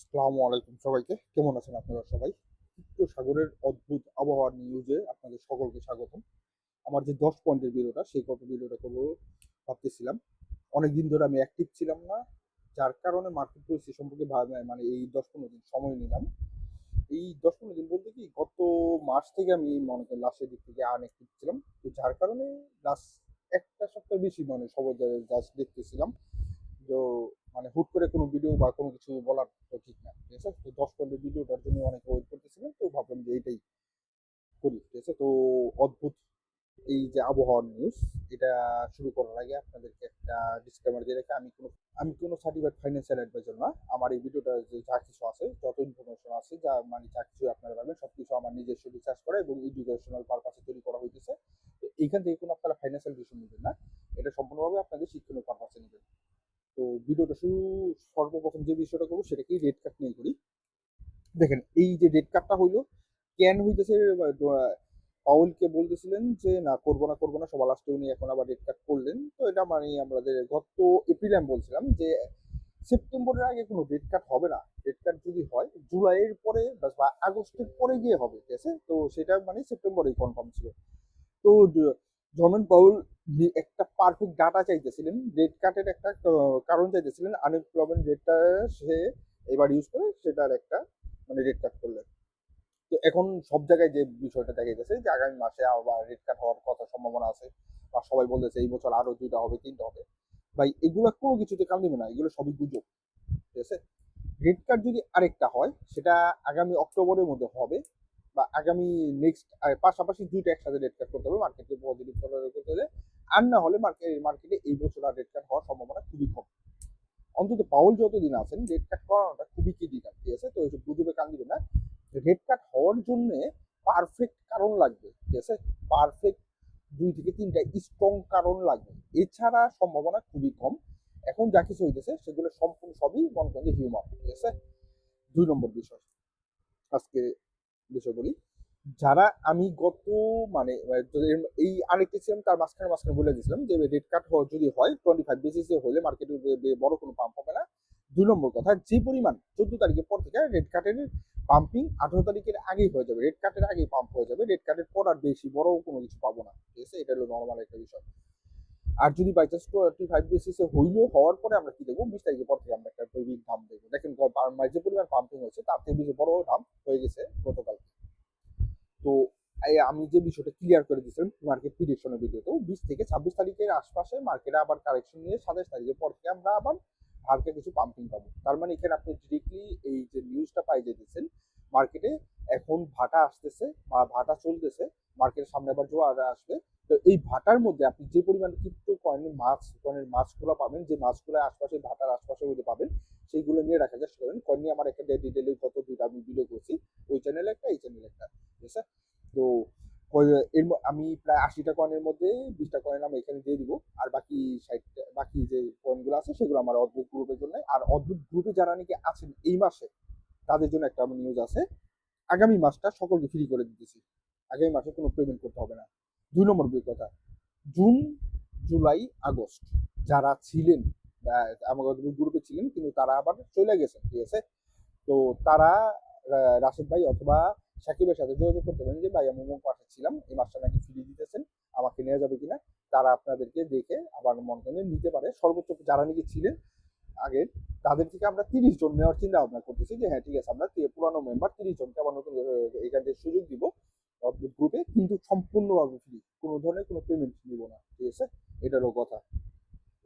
আসসালামু আলাইকুম সবাইকে। কেমন আছেন আপনারা সবাই? চিত্ত সাগরের অদ্ভুত আবহাওয়ার নিউজে আপনাদের সকলকে স্বাগতম। আমার যে দশ পয়েন্টের ভিডিওটা, সেই কত ভিডিওটা করব ভাবতেছিলাম। অনেকদিন ধরে আমি অ্যাক্টিভ ছিলাম না, যার কারণে মার্কেট পরিস্থিতি সম্পর্কে ভাব- মানে এই দশ পনেরো দিন সময় নিলাম। এই দশ পনেরো দিন বলতে কি, গত মার্চ থেকে আমি মনে করি লাস্টের দিক থেকে আনএক্টিভ ছিলাম। তো যার কারণে লাস্ট একটা সপ্তাহ বেশি মানে সবার জাস্ট দেখতেছিলাম। তো মানে হুট করে কোনো ভিডিও বা কোনো কিছু বলার তো ঠিক না, ঠিক আছে? তো দশ পনেরো ভিডিওটার জন্য অনেকে ওয়েট করতেছিলেন, তো ভাবলাম যে এইটাই করি, ঠিক আছে? তো অদ্ভুত এই যে আবহাওয়ার নিউজ এটা শুরু করার আগে আপনাদেরকে একটা ডিসক্লেমার দিয়ে রেখে আমি কোনো আমি কোনো সার্টিফাইড ফাইন্যান্সিয়াল অ্যাডভাইজার না, আমার এই ভিডিওটা যে যা কিছু আছে, যত ইনফরমেশন আছে, যা মানে যা কিছু আপনারা পাবেন সব কিছু আমার নিজস্ব রিসার্চ করা এবং এডুকেশনাল পারপাসে তৈরি করা হইতেছে। এইখান থেকে কোনো আপনারা ফাইন্যান্সিয়াল ডিসিশন নেবেন না, এটা সম্পূর্ণভাবে আপনাদের শিক্ষণীয় পারপাসে নেবেন। তো ভিডিওটা শুরু, সর্বপ্রথম যে বিষয়টা করব সেটা কি রেড কার্ড নিয়ে করি। দেখেন, এই যে রেড কার্ডটা হইল কেন হইতেছে পাউলকে বলতেছিলেন যে, না, করব না করব না, সবার লাস্টে উনি এখন আবার রেড কার্ড করলেন। তো এটা মানে আমাদের গত এপ্রিলে আমি বলছিলাম যে সেপ্টেম্বরের আগে কোনো রেড কার্ড হবে না। রেড কার্ড যদি হয় জুলাইয়ের পরে বা- আগস্টের পরে গিয়ে হবে, ঠিক আছে? তো সেটা মানে সেপ্টেম্বরেই কনফার্ম ছিল। তো জর্মান পাউল একটা পারফেক্ট ডাটা চাইতেছিলেন রেড কার্ডের একটা কারণ চাইতেছিলেন আনএমপ্লয়মেন্ট রেটটা সে এবার ইউজ করে সেটার একটা মানে রেড কার্ড করলেন। তো এখন সব জায়গায় যে বিষয়টা দেখা গেছে যে আগামী মাসে আবার রেড কার্ড হওয়ার কথা সম্ভাবনা আছে বা সবাই বলতেছে এই বছর আরও দুইটা হবে, তিনটা হবে। ভাই, এগুলো কোনো কিছুতে কাম দিবে না, এগুলো সবই গুজব, ঠিক আছে? রেড কার্ড যদি আরেকটা হয়, সেটা আগামী অক্টোবরের মধ্যে হবে বা আগামী নেক্সট পাশাপাশি দুইটা একসাথে রেড কার্ড করতে হবে মার্কেটকে পজিটিভ করতে হলে আর না হলে মার্কেট মার্কেটে এই বছর আর রেড কার্ড হওয়ার সম্ভাবনা খুবই কম। অন্তত পাউল যতদিন আছেন রেড কার্ড করানোটা খুবই ক্রিটিক্যাল ঠিক আছে? তো এইসব গুজবে কান দিবে না রেড কার্ড হওয়ার জন্য পারফেক্ট কারণ লাগবে, ঠিক আছে? পারফেক্ট দুই থেকে তিনটা স্ট্রং কারণ লাগবে। এছাড়া সম্ভাবনা খুবই কম। এখন যা কিছু হইতেছে, সেগুলো সম্পূর্ণ সবই মনে করেন যে ঠিক আছে? দুই নম্বর বিষয়। আজকে বিষয় বলি যারা আমি গত মানে যদি এই আরেকটি ছিলাম তার মাঝখানে মাঝখানে বলে দিয়েছিলাম যে রেড কার্ড যদি হয় টোয়েন্টি ফাইভ বেসিসে হলে মার্কেটে বড় কোনো পাম্প হবে না। দুই নম্বর কথা, যে পরিমাণ চোদ্দ তারিখের পর থেকে রেড কার্ডের পাম্পিং আঠারো তারিখের আগেই হয়ে যাবে। রেড কার্ডের আগেই পাম্প হয়ে যাবে। রেড কার্ডের পর আর বেশি বড় কোনো কিছু পাবো না। ঠিক আছে? এটা হলো নর্মাল একটা বিষয়। আর যদি বাই চান্স টোয়েন্টি ফাইভ বেসিসে হইলেও, হওয়ার পরে আমরা কি দেখব? বিশ তারিখের পর থেকে আমরা একটা দৈবিক দাম দেখব। দেখেন মানে যে পরিমাণ পাম্পিং হয়েছে, তার থেকে বেশি বড় দাম হয়ে গেছে গতকাল আমি যে বিষয়টা ক্লিয়ার করে দিয়েছিলাম মার্কেট প্রিডিকশনের ভিডিওতেও বিশ থেকে ছাব্বিশ তারিখের আশপাশে মার্কেটে আবার কারেকশন নিয়ে সাতাশ তারিখের পর থেকে আমরা আবার হালকা কিছু পাম্পিং পাবো। তার মানে এখানে আপনি ডিরেক্টলি এই যে নিউজটা পাই যেতেছেন মার্কেটে এখন ভাটা আসতেছে বা ভাটা চলতেছে মার্কেটের সামনে আবার জোয়ার আসবে। তো এই ভাটার মধ্যে আপনি যে পরিমাণ ক্রিপ্টো কয়েনের মাছ কয়েনের মাছগুলো পাবেন, যে মাছগুলো আশপাশে ভাটার আশপাশে মধ্যে পাবেন, সেইগুলো নিয়ে রাখার চেষ্টা করেন। কয়েন নিয়ে আমার একটা ডিটেলে কত দুইটা আমি ভিডিও করছি, ওই চ্যানেলে একটা, এই চ্যানেলে একটা। ঠিক আছে তো এর আমি প্রায় আশিটা কয়েনের মধ্যে বিশটা কয়েন আমি এখানে দিয়ে দিব। আর বাকি ষাটটা বাকি যে কয়েনগুলো আছে, সেগুলো আমার অদ্ভুত গ্রুপের জন্য। আর অদ্ভুত গ্রুপে যারা নাকি আছেন এই মাসে, তাদের জন্য একটা নিউজ আছে। আগামী মাসটা সকলকে ফ্রি করে দিতেছি। আগামী মাসে কোনো পেমেন্ট করতে হবে না। দুই নম্বর বই কথা জুন জুলাই আগস্ট যারা ছিলেন আমাদের গ্রুপে ছিলেন, কিন্তু তারা আবার চলে গেছেন, ঠিক আছে? তো তারা রাশেদ ভাই অথবা সাকিবের সাথে যোগাযোগ করতে পারেন যে, ভাই, আমি অমুক মাসে ছিলাম, এই মাসটা নাকি ফ্রি দিতেছেন, আমাকে নেওয়া যাবে কিনা? তারা আপনাদেরকে দেখে আবার মনে নিতে পারে। সর্বোচ্চ যারা নাকি ছিলেন, আগে তাদের থেকে আমরা তিরিশ জন নেওয়ার চিন্তা ভাবনা করতেছি যে হ্যাঁ ঠিক আছে, আমরা পুরানো মেম্বার তিরিশ জনকে আবার নতুন এখান থেকে সুযোগ দিব গ্রুপে কিন্তু সম্পূর্ণভাবে ফ্রি কোনো ধরনের কোনো পেমেন্ট নিব না, ঠিক আছে? এটারও কথা।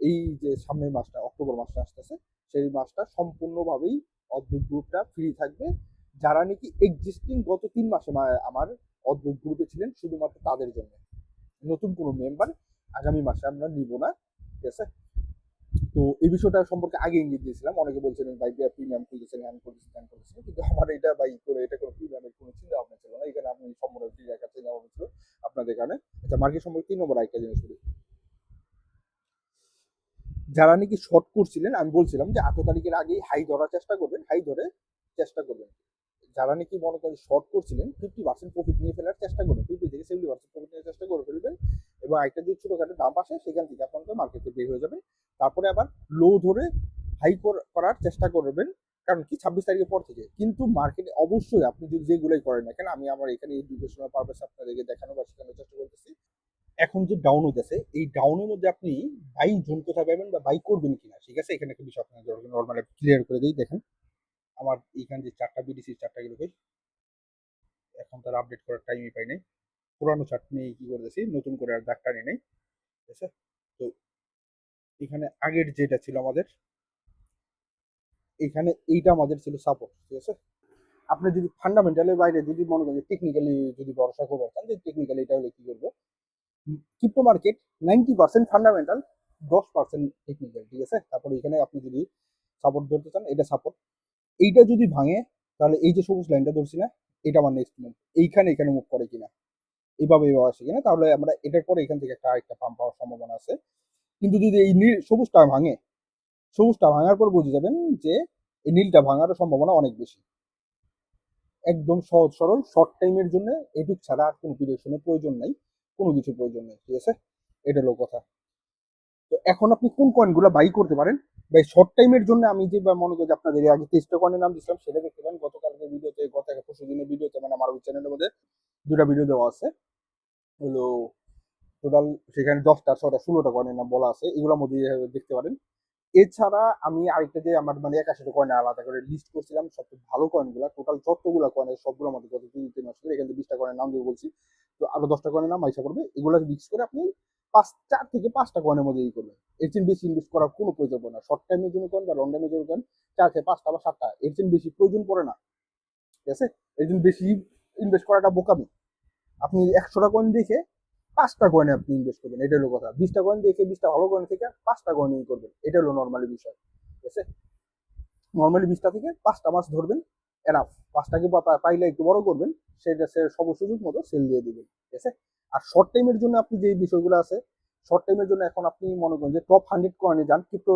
এই যে, সামনের মাসটা, অক্টোবর মাসটা আসতেছে, সেই মাসটা সম্পূর্ণভাবেই অদ্ভুত গ্রুপটা ফ্রি থাকবে। যারা নাকি এক্সিস্টিং গত তিন মাসে আমার অদ্ভুত গ্রুপে ছিলেন, শুধুমাত্র তাদের জন্য। নতুন কোনো মেম্বার আগামী মাসে আমরা নিব না, ঠিক আছে? তো এই বিষয়টা সম্পর্কে আগে ইঙ্গিত দিয়েছিলাম। অনেকে বলছিলেন, ভাই প্রিমিয়াম খুলতেছেন হ্যান করতেছেন হ্যান করতেছেন। কিন্তু আমার এটা, ভাই, করে এটা কোনো প্রিমিয়ামের কোনো চিন্তা ভাবনা ছিল না। এখানে আপনি সম্পূর্ণ ফ্রি রাখার চিন্তা ভাবনা ছিল আপনাদের কারণে। আচ্ছা মার্কেট সম্পর্কে তিন নম্বর একটা জিনিস বলি। যারা নাকি শর্ট করছিলেন আমি বলছিলাম যে আঠারো তারিখের আগেই হাই ধরার চেষ্টা করবেন হাই ধরে চেষ্টা করবেন। যারা নাকি মনে করেন শর্ট করছিলেন ফিফটি পার্সেন্ট প্রফিট নিয়ে ফেলার চেষ্টা করবেন ফিফটি থেকে সেভেন্টি পার্সেন্ট প্রফিট নেওয়ার চেষ্টা করে ফেলবেন এবং একটা যদি ছোটখাটো দাম আসে, সেখান থেকে আপনাকে মার্কেটে বের হয়ে যাবে। তারপরে আবার লো ধরে হাই করার চেষ্টা করবেন, কারণ কি? ছাব্বিশ তারিখের পর থেকে। কিন্তু মার্কেটে অবশ্যই আপনি যদি যেগুলোই করেন না কেন, আমি আমার এখানে এডুকেশনাল পারপাস আপনাদেরকে দেখানো বা শেখানোর চেষ্টা করতেছি। এখন যে ডাউন হইতেছে, এই ডাউনের মধ্যে আপনি বাই জোন কোথায় পাবেন বা বাই করবেন কিনা? ঠিক আছে? এখানে একটা বিষয় আপনাদের নর্মাল ক্লিয়ার করে দিই, দেখেন। আমার এইখানে যে চারটা বিডিসি চারটা গেল এখন তার আপডেট করার টাইমই পাই নাই। পুরানো চার্ট নিয়ে কি করতেছি? নতুন করে আর দাগ টানি নেই। ঠিক আছে? তো এখানে আগের যেটা ছিল আমাদের, এখানে এইটা আমাদের ছিল সাপোর্ট ঠিক আছে? আপনি যদি ফান্ডামেন্টালের বাইরে যদি মনে করেন টেকনিক্যালি যদি ভরসা করে চান যে টেকনিক্যালি এটা হলে কি করব? Crypto market ninety percent fundamental দশ পার্সেন্ট টেকনিক্যাল ঠিক আছে? তারপরে এখানে আপনি যদি সাপোর্ট ধরতে চান, এটা সাপোর্ট এইটা যদি ভাঙে, তাহলে এই যে সবুজ লাইনটা ধরছি না এটা আমার নেক্সট মুভ এইখানে এখানে মুভ করে কিনা? এইভাবে এইভাবে আসে কিনা? তাহলে আমরা এটার পরে এখান থেকে একটা আরেকটা পাম্প পাওয়ার সম্ভাবনা আছে। কিন্তু যদি এই নীল, সবুজটা ভাঙে, সবুজটা ভাঙার পর বুঝে যাবেন যে এই নীলটা ভাঙারও সম্ভাবনা অনেক বেশি। একদম সহজ সরল শর্ট টাইমের জন্য এটুক ছাড়া আর কোনো প্রিডিকশনের প্রয়োজন নাই, কোনো কিছু প্রয়োজন নেই, ঠিক আছে? এটা হলো কথা। তো এখন আপনি কোন কয়েনগুলো বাই করতে পারেন? বা শর্ট টাইমের জন্য আমি যে মনে করি আপনাদের আগে তেইশটা কয়েনের নাম দিয়েছিলাম সেটা দেখতে পারেন। গতকালকে ভিডিওতে গত পরশু দিনের ভিডিওতে মানে আমার চ্যানেলের মধ্যে দুটা ভিডিও দেওয়া আছে। হলো টোটাল সেখানে দশটা ছটা ষোলোটা কয়েনের নাম বলা আছে। এগুলোর মধ্যে দেখতে পারেন। এছাড়া আমি আরেকটা যে আমার মানে একাশিটা কয়েন আলাদা করে লিস্ট করছিলাম, সবচেয়ে ভালো কয়েনগুলো টোটাল যতগুলো কয়েন আছে, সবগুলোর মধ্যে গত দুই তিন মাস ধরে এখান থেকে বিশটা কয়েনের নাম দিয়ে বলছি। তো আরও দশটা কয়েনের নাম আইসা করবে এগুলো মিক্স করে আপনি পাঁচ, চার থেকে পাঁচটা কয়েনের মধ্যে ই করবেন এর চেয়ে বেশি ইনভেস্ট করার কোনো প্রয়োজন পড়ে না। শর্ট টাইমের জন্য করেন বা লং টাইমের জন্য করেন চার থেকে পাঁচটা বা সাতটা এর চেয়ে বেশি প্রয়োজন পড়ে না। ঠিক আছে? এর জন্য বেশি ইনভেস্ট করাটা বোকামি। আপনি একশোটা কয়েন দেখে পাঁচটা কয়েনে আপনি ইনভেস্ট করবেন এটা হলো কথা। বিশটা কয়েন দেখে, বিশটা ভালো কয়েন থেকে পাঁচটা কয়েন ই করবেন, এটা হলো নর্মালি বিষয়। ঠিক আছে? নর্মালি বিশটা থেকে পাঁচটা মাস ধরবেন, এনাফ। পাঁচটাকে পাইলে একটু বড় করবেন, সেটা সব সুযোগ মতো সেল দিয়ে দিবেন। ঠিক আছে? আর শর্ট টাইমের জন্য আপনি যে বিষয়গুলো আছে শর্ট টাইমের জন্য এখন আপনি মনে করেন যে টপ হান্ড্রেড কয়েনে যান ক্রিপ্টো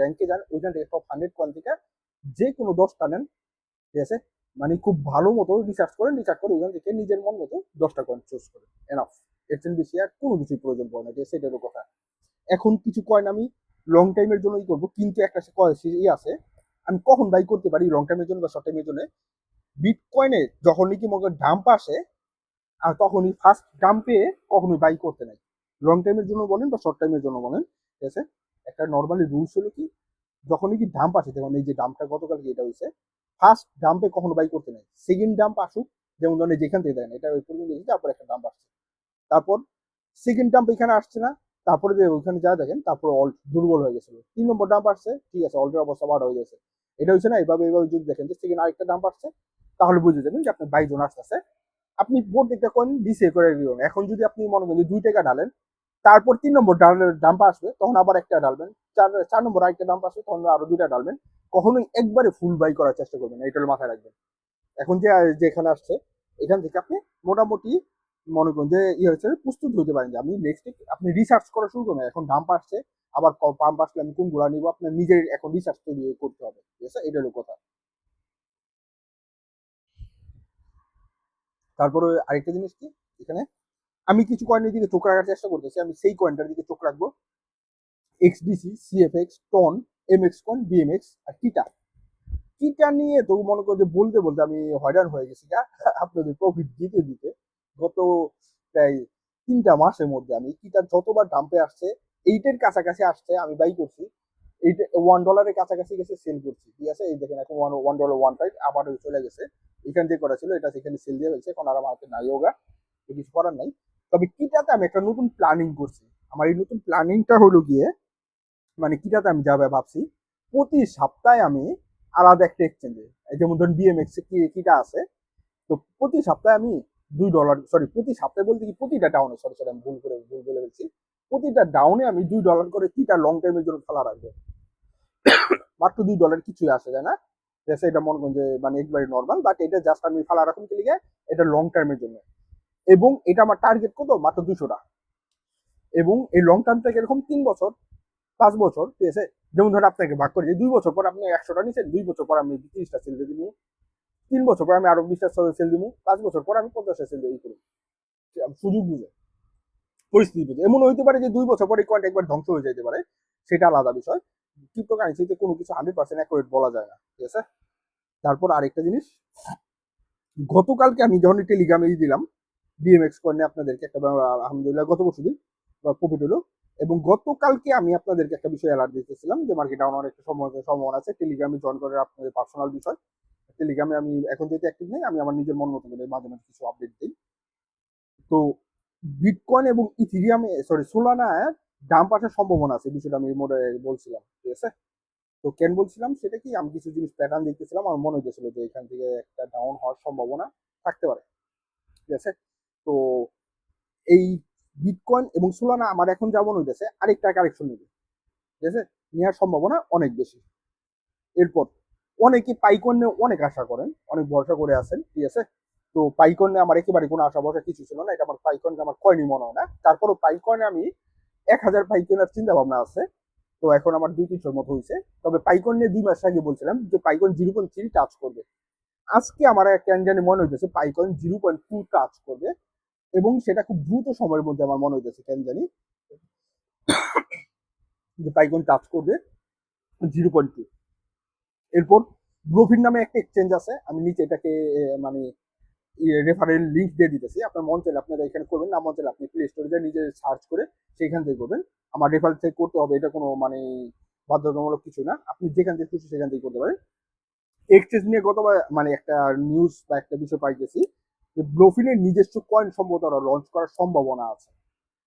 র্যাঙ্কে যান ওইখান থেকে টপ হান্ড্রেড কয়েন থেকে যে কোনো দশটা নেন, ঠিক আছে? মানে খুব ভালো মতো রিসার্চ করেন রিসার্চ করে ওইখান থেকে নিজের মন মতো দশটা কয়েন চুজ করেন। এনাফ এর চেয়ে বেশি আর কোনো কিছু প্রয়োজন পড়ে না, ঠিক আছে? কথা। এখন কিছু কয়েন আমি লং টাইমের জন্য জন্যই করব, কিন্তু একটা কয়েন ই আছে, আমি কখন বাই করতে পারি লং টাইমের জন্য বা শর্ট টাইমের জন্য? বিটকয়েনে যখনই কি মনে ডাম্প আসে আর তখনই ফার্স্ট ডাম্পে কখনোই বাই করতে নাই। লং টাইমের জন্য বলেন বা শর্ট টাইমের জন্য বলেন, ঠিক আছে? একটা নর্মালি রুলস হলো কি, যখনই কি ডাম্প আসে যেমন এই যে ডাম্পটা গতকালকে এটা হয়েছে ফার্স্ট ডাম্পে কখনো বাই করতে নাই। সেকেন্ড ডাম্প আসুক, যেমন ধরেন যেখান থেকে দেন এটা ওই পর্যন্ত তারপর একটা ডাম্প আসছে। তারপর সেকেন্ড ডাম্প এখানে আসছে না, তারপরে যে ওইখানে যা দেখেন, তারপর অল্ট দুর্বল হয়ে গেছিল। তিন নম্বর ডাম্প আসছে, ঠিক আছে অল্টের অবস্থা বাড় হয়ে গেছে। এটা হচ্ছে না এইভাবে এইভাবে যদি দেখেন যে সেকেন্ড আরেকটা ডাম্প আসছে, তাহলে বুঝে যাবেন যে আপনার বাই জোন আসতেছে। আপনি প্রত্যেকটা কয়েন ডিসে করে দিবেন। এখন যদি আপনি মনে করেন দুই টাকা ঢালেন, তারপর তিন নম্বর ডাম্প আসবে, তখন আবার একটা ডালবেন চার চার নম্বর আরেকটা ডাম্প আসবে, তখন আরও দুইটা ডালবেন কখনোই একবারে ফুল বাই করার চেষ্টা করবেন এটা মাথায় রাখবেন। এখন যে, যেখানে আসছে, এখান থেকে আপনি মোটামুটি মনে করেন যে ইয়ে হচ্ছে, প্রস্তুত হতে পারেন যে আপনি নেক্সট আপনি রিসার্চ করা শুরু করবেন। এখন ডাম্প আসছে, আবার পাম্প আসলে আমি কোনগুলো নিবো, আপনার নিজের এখন রিসার্চ তৈরি করতে হবে। ঠিক আছে? এটা হলো কথা। তারপরে আরেকটা জিনিস কি? এখানে আমি কিছু কয়েনের দিকে চোখ রাখার চেষ্টা করতেছি। আমি সেই কয়েনটার দিকে চোখ রাখব। XDC CFX TON MX coin BMX আর কিটা কিটা নিয়ে তো মনে করো যে বলতে বলতে আমি হয়রান হয়ে গেছি গা। আপনাদের প্রফিট দিতে দিতে গত প্রায় তিনটা মাসের মধ্যে আমি কিটা যতবার ডাম্পে আসছে এইটের কাছাকাছি আসছে আমি বাই করছি। ওয়ান ডলারের কাছাকাছি গেছে সেল করছি আছে? এই দেখেন এখন ওয়ান ওয়ান আবার চলে গেছে। এখান করা ছিল, এটা সেখানে সেল এখন আর আমার নাই কিছু করার তবে কিটাতে আমি একটা নতুন প্ল্যানিং করছি। আমার এই নতুন হলো গিয়ে মানে কিটাতে আমি যাবে ভাবছি, প্রতি সপ্তাহে আমি আলাদা একটা এক্সচেঞ্জে যেমন ধরুন বিএমএক্স কিটা আছে, তো প্রতি সপ্তাহে আমি দুই ডলার সরি প্রতি সপ্তাহে বলতে কি প্রতিটা ডাউনে সরি সরি আমি ভুল করে, ভুল বলে ফেলছি, প্রতিটা ডাউনে আমি দুই ডলার করে কিটা লং টাইমের জন্য খেলা রাখব। মাত্র দুই ডলার কিছুই আসে যায় না? জাস্ট এটা মনে করেন যে মানে একবারে নর্মাল বাট এটা জাস্ট আমি ফালা রাখুন কি লিগে এটা লং টার্মের জন্য। এবং এটা আমার টার্গেট কত? মাত্র দুশোটা এবং এই লং টার্মটা এরকম তিন বছর, পাঁচ বছর, ঠিক আছে? যেমন ধরুন আপনাকে ভাগ করে দুই বছর পর আপনি একশোটা নিচ্ছেন দুই বছর পর আমি তিরিশটা সেল দিয়ে তিন বছর পর আমি আরও বিশটা সেল দিব, পাঁচ বছর পর আমি পঞ্চাশটা সেল দিয়ে করি সুযোগ বুঝে, পরিস্থিতি বুঝে। এমন হইতে পারে যে দুই বছর পরে কয়েনটা একবার ধ্বংস হয়ে যেতে পারে, সেটা আলাদা বিষয়। ক্রিপ্টোকারেন্সিতে কোনো কিছু হান্ড্রেড পার্সেন্ট অ্যাকুরেট বলা যায় না, ঠিক আছে? তারপর আরেকটা জিনিস, গতকালকে আমি যখন টেলিগ্রামে দিলাম বিএমএক্স কয়েনে আপনাদেরকে একটা আলহামদুলিল্লাহ গত পরশু দিন, বা প্রফিট হলো, এবং গতকালকে আমি আপনাদেরকে একটা বিষয় অ্যালার্ট দিতেছিলাম যে মার্কেট ডাউন অনেক সম্ভাবনা সম্ভাবনা আছে। টেলিগ্রামে জয়েন করে আপনাদের পার্সোনাল বিষয়। টেলিগ্রামে আমি এখন যেহেতু অ্যাক্টিভ নেই, আমি আমার নিজের মন মতো করে মাঝে মাঝে কিছু আপডেট দিই। তো বিটকয়েন এবং ইথিরিয়ামে সরি সোলানায় দাম পাঠার সম্ভাবনা আছে বিষয়টা আমি মোটে বলছিলাম, ঠিক আছে? তো কেন বলছিলাম, সেটা কি আমি কিছু জিনিস প্যাটার্ন দেখতেছিলাম, আমার মনে হয়েছিল যে এখান থেকে একটা ডাউন হওয়ার সম্ভাবনা থাকতে পারে, ঠিক আছে? তো এই বিটকয়েন এবং সোলানা আমার এখন যা মনে হইতেছে, আরেকটা কারেকশন নেবে, ঠিক আছে? নেওয়ার সম্ভাবনা অনেক বেশি। এরপর, অনেকে পাইকন অনেক আশা করেন, অনেক ভরসা করে আছেন, ঠিক আছে? তো পাইকন আমার একেবারে কোনো আশা ভরসা কিছু ছিল না, এটা আমার পাইকনকে আমার কয়নি মনে হয় না। তারপরও পাইকনে আমি এক হাজার পাই কেনার চিন্তা ভাবনা আছে। তো এখন আমার দুই, তিনশোর মতো হয়েছে তবে পাইকন নিয়ে দুই মাস আগে বলছিলাম যে Pi coin zero point three touch করবে। আজকে আমার কেন জানি মনে হইতেছে Pi coin zero point two touch করবে এবং সেটা খুব দ্রুত সময়ের মধ্যে আমার মনে হইতেছে কেন জানি যে পাইকন টাচ করবে জিরো পয়েন্ট টু। এরপর ব্রোফিন নামে একটা এক্সচেঞ্জ আছে। আমি নিচে এটাকে মানে রেফারেল লিঙ্ক দিয়ে দিতেছি। আপনার মন চাইলে আপনারা এখানে করবেন, না মন চাইলে আপনি প্লে স্টোরে নিজে সার্চ করে সেখান থেকে করবেন। আমার রেফারেল থেকে করতে হবে, এটা কোনো মানে বাধ্যতামূলক কিছু না। আপনি যেখান থেকে খুশি সেখান থেকে করতে পারেন। এক্সচেঞ্জ নিয়ে গতবার মানে একটা নিউজ বা একটা বিষয় পাইতেছি যে ব্রোফিনের নিজস্ব কয়েন সম্ভবত লঞ্চ করার সম্ভাবনা আছে।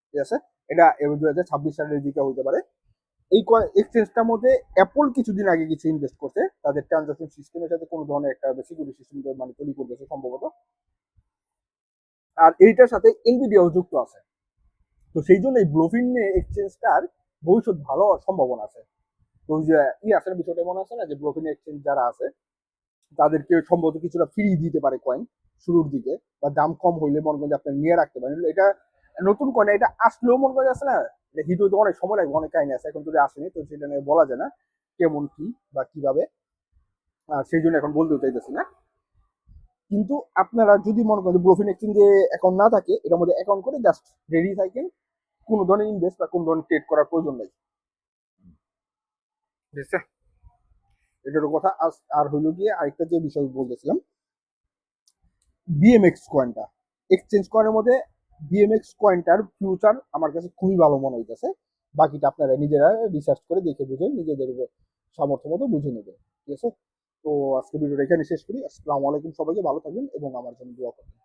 ঠিক আছে? এটা দু হাজার ছাব্বিশ সালের দিকে হতে পারে। এই এক্সচেঞ্জটার মধ্যে অ্যাপল কিছুদিন আগে কিছু ইনভেস্ট করছে। তাদের ট্রানজাকশন সিস্টেমের সাথে কোনো ধরনের একটা সিকিউরিটি সিস্টেম মানে তৈরি করতেছে সম্ভবত। আর এইটার সাথে এনভিডিয়াও যুক্ত আছে। তো সেই জন্য এই ব্লোফিন এক্সচেঞ্জটার ভবিষ্যৎ ভালো সম্ভাবনা আছে। তো ই না, বিষয়টা মনে আছে না যে ব্লোফিন এক্সচেঞ্জ যারা আছে, তাদেরকে সম্ভবত কিছুটা ফ্রি দিতে পারে কয়েন শুরুর দিকে, বা দাম কম হইলে মনে করেন যে আপনি নিয়ে রাখতে পারেন। এটা নতুন কয়েন এটা আসলেও মনে করেন আছে না এটা হইতে অনেক সময় লাগবে, অনেক কাহিনী আছে, এখন যদি আসেনি, তো সেটা নিয়ে বলা যায় না কেমন কি বা কীভাবে। আর সেই জন্য এখন বলতে চাইতেছি না। কিন্তু আপনারা যদি মনে করেন ব্রোফিন এক্সচেঞ্জে অ্যাকাউন্ট না থাকে, এটার মধ্যে অ্যাকাউন্ট করে জাস্ট রেডি থাকেন, কোনো ধরনের ইনভেস্ট বা কোনো ধরনের ট্রেড করার প্রয়োজন নেই। আছে এটারও কথা আর হইল গিয়ে আরেকটা যে বিষয় বলতেছিলাম বিএমএক্স কয়েনটা এক্সচেঞ্জ কয়েনের মধ্যে বিএমএক্স কয়েনটার ফিউচার আমার কাছে খুবই ভালো মনে হইতেছে। বাকিটা আপনারা নিজেরা রিসার্চ করে দেখে বুঝে নিজেদের সামর্থ্য মতো বুঝে নেবেন ঠিক আছে? তো আজকে ভিডিওটা এখানে শেষ করি। আসসালামু আলাইকুম সবাইকে, ভালো থাকবেন এবং আমার জন্য দোয়া করবেন।